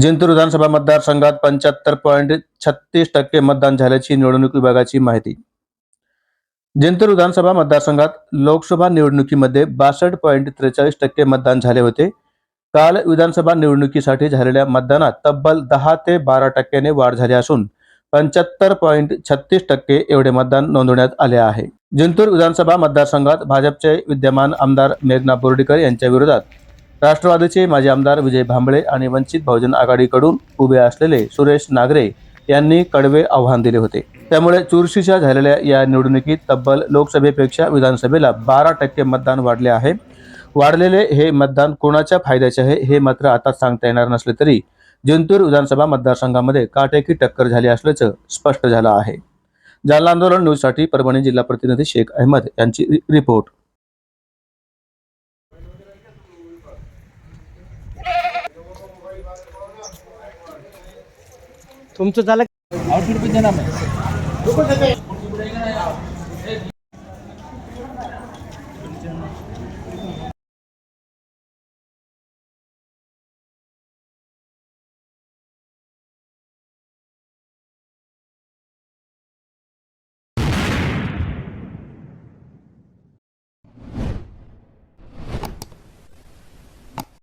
जिंतूर विधानसभा मतदारसंघात पंच्याहत्तर पॉईंट छत्तीस टक्के मतदान झाल्याची निवडणूक विभागाची माहिती. जिंतूर विधानसभा मतदारसंघात लोकसभा निवडणुकीमध्ये बासष्ट पॉईंट त्रेचाळीस टक्के मतदान झाले होते. काल विधानसभा निवडणुकीसाठी झालेल्या मतदानात तब्बल दहा ते बारा टक्क्याने वाढ झाली असून पंच्याहत्तर पॉईंट छत्तीस टक्के एवढे मतदान नोंदवण्यात आले आहे. जिंतूर विधानसभा मतदारसंघात भाजपचे विद्यमान आमदार मेघना बोर्डीकर यांच्या विरोधात राष्ट्रवादीचे माजी आमदार विजय भांबळे आणि वंचित बहुजन आघाडीकडून उभे असलेले सुरेश नागरे यांनी कडवे आव्हान दिले होते. त्यामुळे चुरशीच्या झालेल्या या निवडणुकीत तब्बल लोकसभेपेक्षा विधानसभेला बारा टक्के मतदान वाढले आहे. वाढलेले हे मतदान कोणाच्या फायद्याचे आहे हे मात्र आता सांगता येणार नसले तरी जिंतूर विधानसभा मतदारसंघामध्ये काटेकी टक्कर झाली असल्याचं स्पष्ट झालं आहे. जालना आंदोलन न्यूजसाठी परभणी जिल्हा प्रतिनिधी शेख अहमद यांची रिपोर्ट. तुमचं झालं आउटफिट पण देणार नाही.